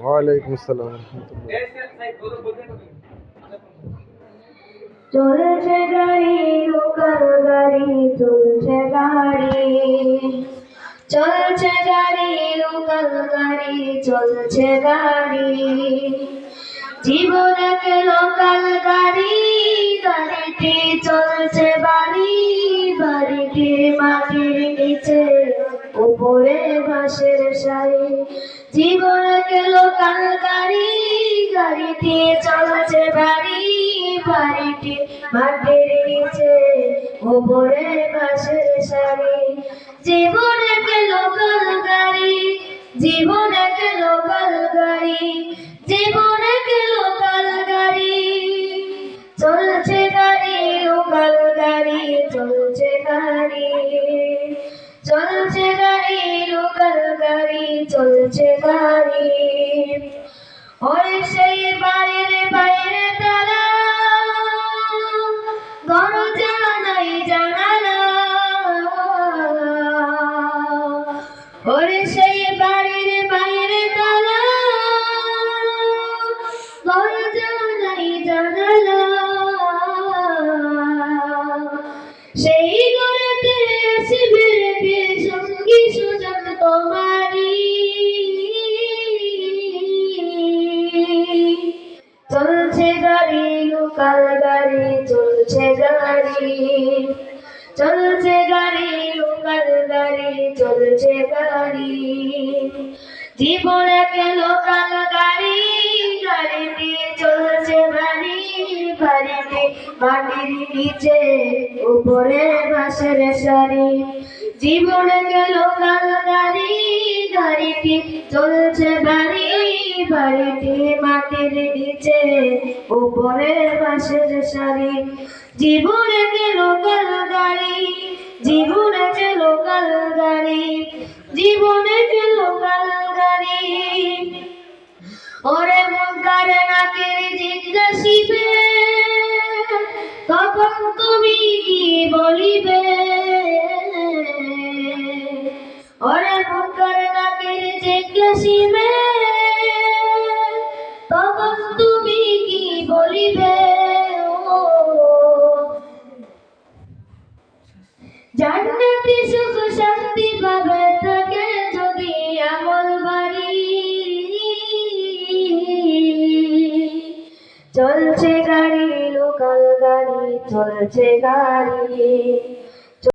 ওয়ালাইকুম আসসালাম চলছে গাড়ি লোকাল গাড়ি চলছে গাড়ি চলছে গাড়ি লোকাল গাড়ি চলছে গাড়ি জীবন লোকাল গাড়ি গাড়িটি চলছে বাড়ি বাড়িটি মাটির নিচে উপরে বাঁশের সারি। জীবন এক লোকাল গাড়ি গাড়িটি চলছে বাড়ি বাড়িটি। মাটির নিচে উপরে বাঁশের সারি। জীবন এক লোকাল গাড়ি জীবন এক লোকাল গাড়ি জীবন এক লোকাল গাড়ি চলছে গাড়ি গাড়ি চলছে গাড়ি। চলছে গাড়ি গাড়ি চলছে গাড়ি। ওরে সেই বাইরে তারা জানালা। সেই বাড়ির বাইরে জানালা। সেই সঙ্গী সুজন তোমারি গাড়ি চলছে গাড়ি। চলছে গাড়ি, লোকাল গাড়ি, চলছে গাড়ি। জীবন এক লোকাল গাড়ি গাড়িটি চলছে বাড়ি বাড়িটি মাটির নিচে, উপরে বাসের সারি। জীবন এক লোকাল গাড়ি গাড়িটি চলছে বাড়ি, বাড়িটি মাটির নিচে, উপরে বাসের সারি। জীবনে যে লোকাল গাড়ি, জীবনে যে লোকাল গাড়ি, জীবনে যে লোকাল গাড়ি। ওরে মন কারে নাকের জিজ্ঞাসিবে, কখন তুমি কি বলিবে? ওরে মন কারে নাকের জিজ্ঞাসিবে তখন তুমি কি বলিবে? জান্নাতি সুখ থাকে যদি আমল চলছে গাড়ি, লোকাল গাড়ি, চলছে গাড়ি।